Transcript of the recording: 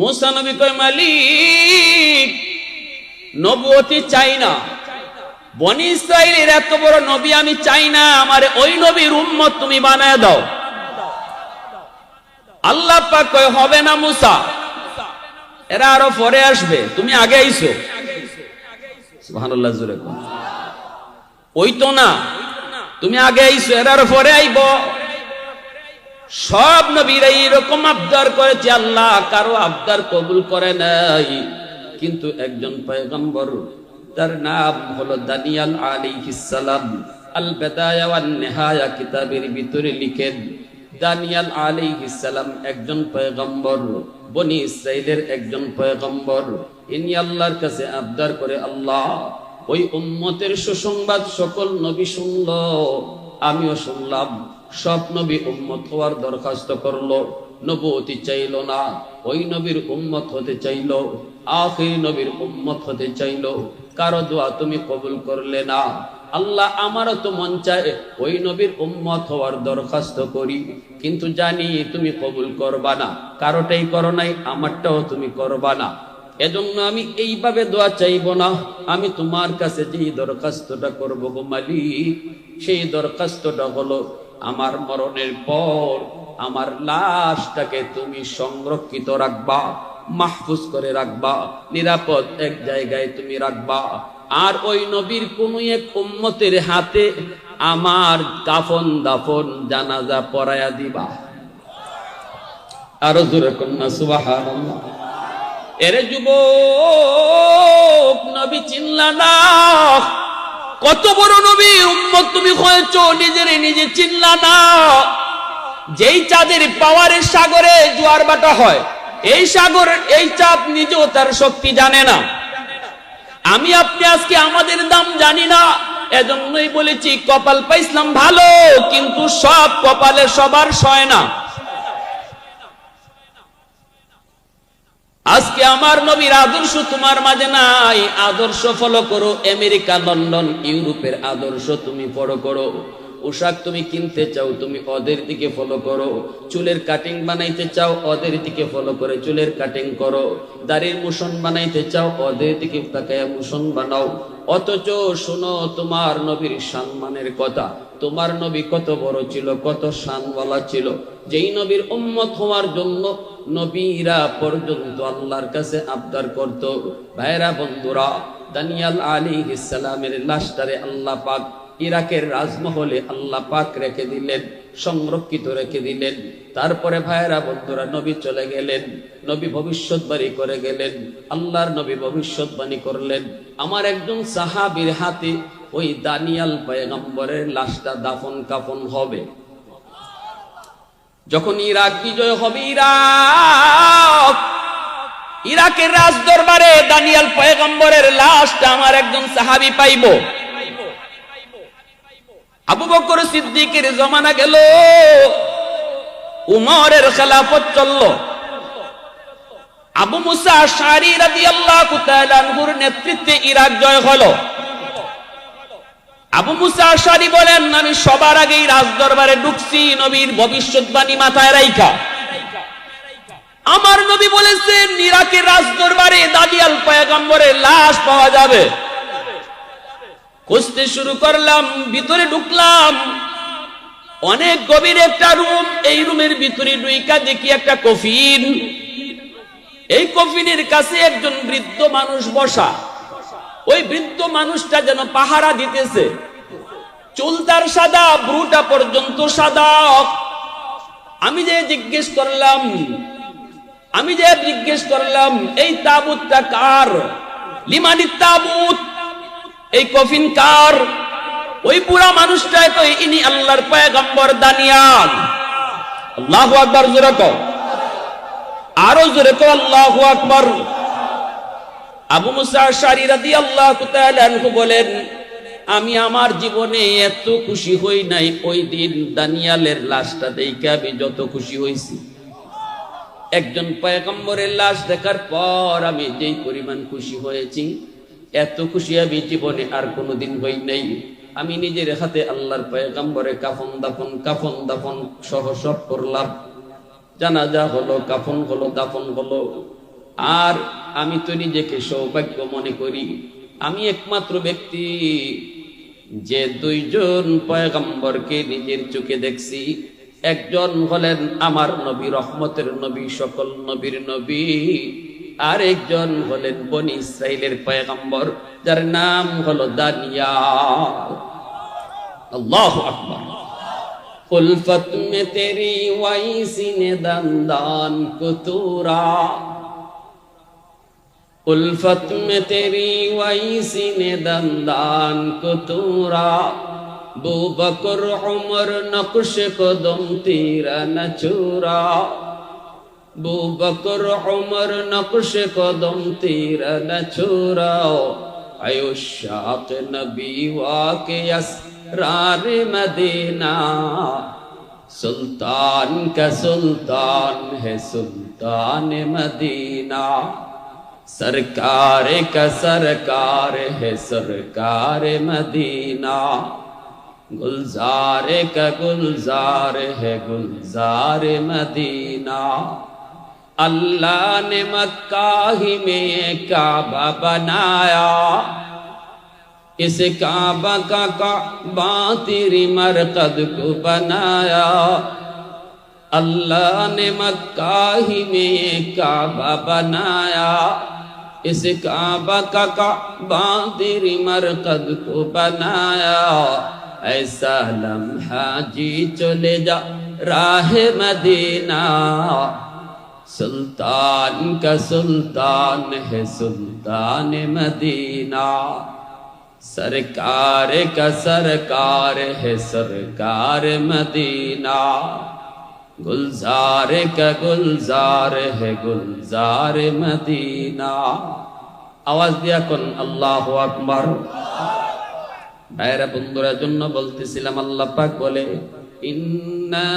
মুসা নবী কয়, মালিক, নবুয়তি চাই না। বনি ইসরাইলের এত বড় নবী আমি চাই না, আমার ওই নবীর উম্মত তুমি বানায় দাও। আল্লাহ পাক কয়, হবে না মুসা। এরা আরও পরে আসবে, তুমি আগে আইছো সুবহানাল্লাহ, জোরে ওই তো না, তুমি আগে আইছো এরা আরও পরে আইব। সব নবীরা এইরকম আবদার করেছে, আল্লাহ কারও আবদার কবুল করে নাই। কিন্তু একজন পয়গম্বর, তার নাম হলো দানিয়াল আলাইহিস সালাম। আল বেদায়া নেহায়া কিতাবের ভিতরে লিখেন, দানিয়াল আলাইহিস সালাম একজন পয়গম্বর, বনি ইসরাইলের একজন পয়গম্বর। ইনি আল্লাহর কাছে আবদার করে, আল্লাহ, ওই উম্মতের সুসংবাদ সকল নবী শুনল। আমিও শুনলাম, সব নবী উম্মত হওয়ার দরখাস্ত করল নবতি চাইল না, ওই নবীর উম্মত হতে চাইল, আখির নবীর উম্মত হতে চাইল, কারও দোয়া তুমি কবুল করলে না। আল্লাহ আমারও তো মন চায় ওই নবীর উম্মত হওয়ার দরখাস্ত করি, কিন্তু জানি তুমি কবুল করবা না, কারোটাই করো নাই, আমারটাও তুমি করবা না। এজন্য আমি এইভাবে দোয়া চাইব না। আমি তোমার কাছে যেই দরখাস্তটা করব গো মালিক, সেই দরখাস্তটা হলো আমার মরণের পর আমার লাশটাকে তুমি সংরক্ষিত রাখবা, মাহফুজ করে রাখবা, নিরাপদ এক জায়গায় তুমি রাখবা। আর ওই নবীর কোন এক উম্মতের হাতে আমার কাফন দাফন জানাজা পরায়া দিবা। আরও জোরে কন্যা, সুবহানাল্লাহ। এরে যুবক, নবী চিনলা না। কত বড় নবী উম্মত তুমি হয়েছো, নিজের নিজে চিনলা না। যেই চাঁদের পাওয়ারের সাগরে জোয়ার বাটা হয়, এই সাগর, এই চাপ নিজেও তার শক্তি জানে না। আমি, আপনি আজকে আমাদের দাম জানি না, এজন্যই বলেছি, কপাল পাইছিলাম ভালো, কিন্তু সব কপালে সবার সয় না। আজকে আমার নবীর আদর্শ তোমার মাঝে নাই। আদর্শ ফলো করো। আমেরিকা, লন্ডন, ইউরোপের আদর্শ তুমি ফলো করো। পোশাক তুমি কিনতে চাও, তুমি ওদের দিকে ফলো করো। চুলের কাটিং বানাইতে চাও, ওদের দিকে ফলো করে চুলের কাটিং করো। দাড়ির মুসন বানাইতে চাও, ওদের দিকে তাকায় মুসন বানাও। অথচ শোনো, তোমার নবীর সম্মানের কথা। তোমার নবী কত বড় ছিল, কত শানওয়ালা ছিল। যেই নবীর উম্মত হওয়ার জন্য নবীরা পর্যন্ত আল্লাহর কাছে আবদার করত। ভাইরা, বন্ধুরা, দানিয়াল আলী ইসালামের লাশটারে আল্লাহ পাক ইরাকের রাজমহলে আল্লাহ পাক রেখে দিলেন, সংরক্ষিত রেখে দিলেন। তারপরে ভাইয়েরা বন্ধুরা, নবী চলে গেলেন, নবী ভবিষ্যৎবাণী করে গেলেন, আল্লাহর নবী ভবিষ্যৎবাণী করলেন। আমার একজন সাহাবীর হাতে ওই দানিয়াল পয়গম্বরের লাশটা দাফন কাফন হবে। যখন ইরাক বিজয় হবে, ইরাক! ইরাকের রাজ দরবারে দানিয়াল পয়গম্বরের লাশটা আমার একজন সাহাবি পাইব। আবু বকর সিদ্দিকের জমানা গেল, উমরের খেলাফত চলল। আবু মুসা শারি রাদিয়াল্লাহু তাআলা আনহুর নেতৃত্বে ইরাক জয় হলো। আবু মুসা শারি বলেন, আমি সবার আগেই রাজ দরবারে ঢুকছি, নবীর ভবিষ্যৎবাণী মাথায় রাইখা। আমার নবী বলেছেন, ইরাকের রাজ দরবারে দাদিয়াল পয়গম্বরের লাশ পাওয়া যাবে। খুঁজতে শুরু করলাম, ভিতরে ঢুকলাম। অনেক গভীর একটা রুম, এই রুমের ভিতরে ডুইকা দেখি একটা কফিন। এই কফিনের কাছে একজন বৃদ্ধ মানুষ বসা। ওই বৃদ্ধ মানুষটা যেন পাহারা দিতেছে। চুল তার সাদা ব্রুটা পর্যন্ত সাদা। আমি যে জিজ্ঞেস করলাম, আমি যে জিজ্ঞেস করলাম, এই তাবুতটা কার? লিমানি তাবুত। এই কফিন কার? ওই পুরা মানুষটাই তো ইনি আল্লাহর পয়গম্বর দানিয়াল। আল্লাহু আকবার, জোরে কও। আরও জোরে কও, আল্লাহু আকবার। আবু মুসা রাদিয়াল্লাহু তাআলা আনহু বলেন, আমি আমার জীবনে এত খুশি হই নাই, ওই দিন দানিয়ালের লাশটা দেখে আমি যত খুশি হয়েছি একজন পয়গম্বরের লাশ দেখার পর আমি যেই পরিমাণ খুশি হয়েছি, এত খুশি আমি জীবনে আর কোনোদিন হই নাই। আমি নিজের হাতে আল্লাহর পয়গম্বরে কাফন দাফন কাফন দাফন সহ সব করলাম। জানাজা হলো, কাফন হলো, দাফন হলো। আর আমি তো নিজেকে সৌভাগ্য মনে করি। আমি একমাত্র ব্যক্তি যে দুইজন পয়গম্বরকে নিজের চোখে দেখছি। একজন হলেন আমার নবী, রহমতের নবী, সকল নবীর নবী। আর একজন হলেন বনি ইসরাইলের পয়গম্বর, যার নাম হলো দানিয়া কুলফত মে তেরি ওয়াইসিনে দান দান কুতুরা। उल्फत में तेरी वैसी ने दंदान कुतूरा बू बकर उमर नक्श कदम तीरा न चूरा बू बकर उमर नक्श कदम तीरा न चूरा आयुष्यात नबी वाके असरार मदीना सुल्तान का सुल्तान है सुल्तान मदीना سرکار کا سرکار ہے، سرکار مدینہ۔ گلزار کا گلزار ہے، گلزار مدینہ۔ اللہ نے مکہ ہی میں کعبہ بنایا۔ اس کعبہ کا کعبہ تیری مرقد کو بنایا۔ اللہ نے مکہ ہی میں کعبہ بنایا۔ اس کعبہ کا کعبہ تیری مرقد کو بنایا۔ ایسا لمحہ جی چلے جا راہ مدینہ۔ سلطان کا سلطان ہے سلطان مدینہ۔ سرکار کا سرکار ہے سرکار مدینہ۔ गुलजार का गुलजार है गुलजार मदीना আওয়াজ দিয়া কোন আল্লাহ আকবার ভাইরা বন্ধুরা জন্য বলতেছিলাম আল্লাহ পাক বলে ইন্না